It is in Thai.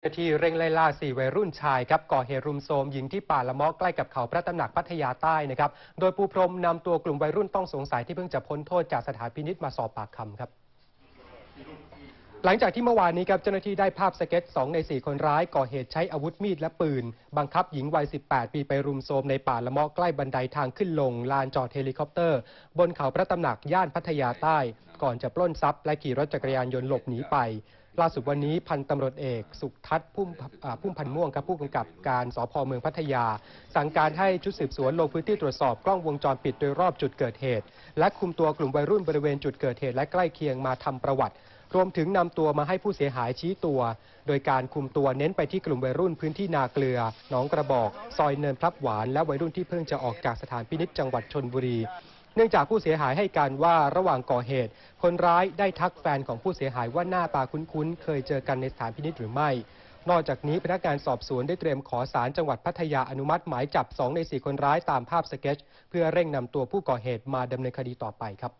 เจ้าหน้าที่เร่งไล่ล่าสี่วัยรุ่นชายครับก่อเหตุรุมโทรมหญิงที่ป่าละมาะใกล้กับเขาพระตำหนักพัทยาใต้นะครับโดยปูพรมนำตัวกลุ่มวัยรุ่นต้องสงสัยที่เพิ่งจะพ้นโทษจากสถานพินิษมาสอบปากคำครับหลังจากที่เมื่อวานนี้ครับเจ้าหน้าที่ได้ภาพสเก็ต 2 ใน 4 คนร้าย ก่อเหตุใช้อาวุธมีดและปืน บังคับหญิงวัย 18 ปีไปรุมโทรมในป่าละมาะใกล้บันไดทางขึ้นลง ลานจอดเฮลิคอปเตอร์ บนเขาพระตำหนักย่านพัทยาใต้ ก่อนจะปล้นทรัพย์และขี่รถจักรยานยนต์หลบหนีไป ล่าสุดวันนี้พันตำรวจเอก สุขทัศน์พุ่มพุ่มพันม่วงครับผู้กำกับการสพเมืองพัทยา สั่งการให้ชุดสืบสวนลงพื้นที่ตรวจสอบกล้องวงจรปิดโดยรอบจุดเกิดเหตุ และคุมตัวกลุ่มวัยรุ่นบริเวณจุดเกิดเหตุและใกล้เคียงมาทำประวัติรวมถึงนำตัวมาให้ผู้เสียหายชี้ตัว โดยการคุมตัวเน้นไปที่กลุ่มวัยรุ่นพื้นที่นาเกลือ หนองกระบอก ซอยเนินพลับหวาน และวัยรุ่นที่เพิ่งจะออกจากสถานพินิจจังหวัดชนบุรี เนื่องจากผู้เสียหายให้การว่าระหว่างก่อเหตุ คนร้ายได้ทักแฟนของผู้เสียหายว่าหน้าตาคุ้นๆ เคยเจอกันในสถานพินิจหรือไม่ นอกจากนี้พนักงานสอบสวนได้เตรียมขอสารจังหวัดพัทยาอนุมัติหมายจับ 2 ใน 4 คนร้ายตามภาพสเก็ตช์เพื่อเร่งนำตัวผู้ก่อเหตุมาดำเนินคดีต่อไปครับ